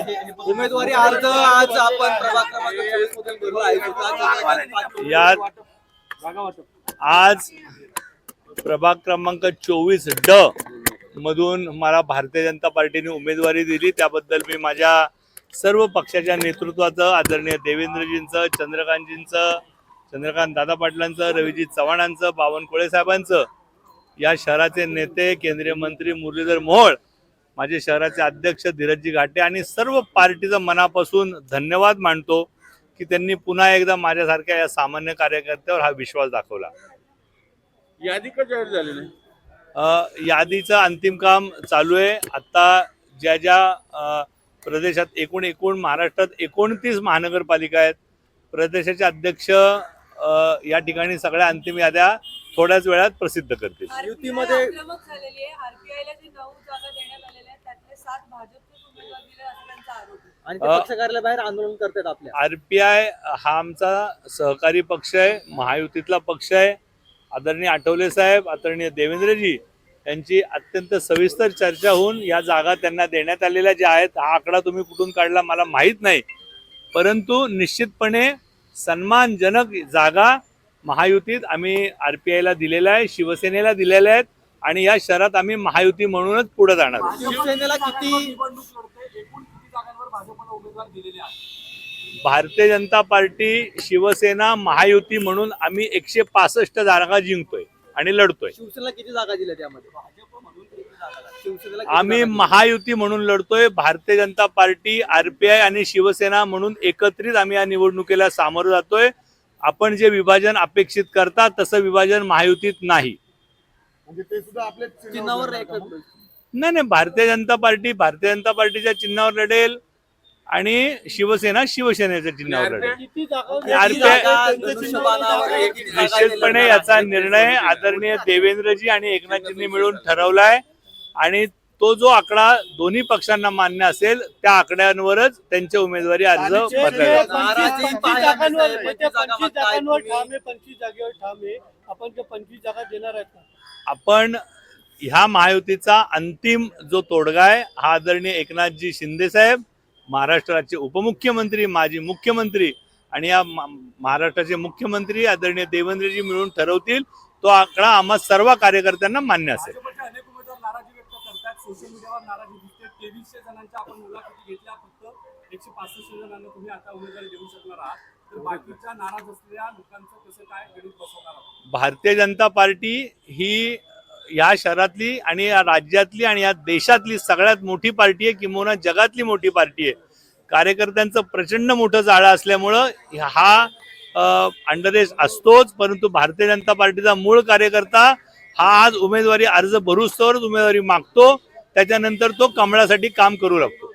उमेदवारी अर्ज आज आपण प्रभाग क्रमांक 24 मधून भरू यात आज प्रभाग क्रमांक चोवीस ड मधून मला भारतीय जनता पार्टीने उमेदवारी दिली. त्याबद्दल मी माझ्या सर्व पक्षाच्या नेतृत्वाचं आदरणीय देवेंद्रजींचं चंद्रकांतजींचं चंद्रकांत दादा पाटलांचं रविजी चव्हाणांचं बावनकुळे साहेबांचं या शहराचे नेते केंद्रीय मंत्री मुरलीधर मोहोळ माझे शहराचे अध्यक्ष धीरजजी घाटे आणि सर्व पार्टीचं मनापासून धन्यवाद मानतो की त्यांनी पुन्हा एकदा माझ्यासारख्या या सामान्य कार्यकर्त्यावर हा विश्वास दाखवला. यादी का जाहीर झाली नाही? अ, यादीचं अंतिम काम चालू आहे. आता ज्या ज्या प्रदेशात एकूण एकूण महाराष्ट्रात एकोणतीस महानगरपालिका आहेत. प्रदेशाचे अध्यक्ष या ठिकाणी सगळ्या अंतिम याद्या थोड्याच वेळात प्रसिद्ध करतील. युतीमध्ये- आक्रमक झालेली आहे. आरपीआयला जे नऊ जागा देण्यात आलेल्या आहेत त्यातले सात भाजपचेच उमेदवार दिले असं त्यांचा आरोप आहे. आणि ते अ, पक्ष कार्यालयाबाहेर आंदोलन करतात आपल्या. आरपीआय हा आमचा सहकारी पक्ष आहे महायुतीतला पक्ष आहे. आदरणीय आठवले साहेब आदरणीय देवेंद्रजी यांची अत्यंत सविस्तर चर्चा होऊन या जागा त्यांना देण्यात आलेल्या ज्या आहेत हा आकडा तुम्ही कुठून काढला मला माहीत नाही. परंतु निश्चितपणे सन्मानजनक जागा महायुतीत आम्ही आरपीआयला दिलेल्या आहे शिवसेनेला दिलेल्या आहेत आणि या शहरात आम्ही महायुती म्हणूनच पुढे जाणार. शिवसेनेला किती भारतीय जनता पार्टी शिवसेना महायुती म्हणून आम्ही एकशे पासष्ट जागा जिंकतोय आणि लढतोय शिवसेनेला किती जागा दिल्या त्यामध्ये आम्ही? महायुती म्हणून लढतोय. भारतीय जनता पार्टी आरपीआय आणि शिवसेना म्हणून एकत्रित आम्ही या निवडणुकीला सामोरं जातोय. आपण जे विभाजन अपेक्षित करता तसं विभाजन महायुतीत नाही. म्हणजे ते सुद्धा आपल्या चिन्हावर एकत्र नाही नाही भारतीय जनता पार्टी भारतीय जनता पार्टीच्या चिन्हावर लढेल आणि शिवसेना शिवसेनेच्या चिन्हावर लढेल. निश्चितपणे याचा. निर्णय आदरणीय देवेंद्रजी आणि एकनाथजींनी मिळून ठरवलाय. आणि तो जो आकडा दोन्ही पक्षांना मान्य असेल त्या आकड्यांवरच त्यांचे उमेदवारी अर्ज. म्हणजे आपण त्या पंचवीस जागा देणार आहेत का आपण ह्या महायुतीचा अंतिम जो तोडगा आहे हा आदरणीय एकनाथजी शिंदे साहेब महाराष्ट्राचे उपमुख्यमंत्री माजी मुख्यमंत्री आणि या महाराष्ट्राचे मुख्यमंत्री आदरणीय देवेंद्रजी मिळून ठरवतील तो आकडा आम्हा सर्व कार्यकर्त्यांना मान्य असेल. सोशल मीडियावर नाराजी दिसते तेवीसशे जणांच्या आपण मुलाखती घेतल्या. फक्त एकशे पासष्ट जणांना तुम्ही आता उमेदवारी देऊ शकणार आहात. आहात? भारतीय जनता पार्टी ही या शहरातली आणि या राज्यातली आणि या देशातली सगळ्यात मोठी पार्टी आहे. किंवा जगातली मोठी पार्टी आहे. कार्यकर्त्यांचं प्रचंड मोठं जाळं असल्यामुळं हा अंडरेस असतोच. परंतु भारतीय जनता पार्टीचा मूळ कार्यकर्ता हा आज उमेदवारी अर्ज भरूच तरच उमेदवारी मागतो. त्याच्यानंतर तो कमळासाठी काम करू लागतो.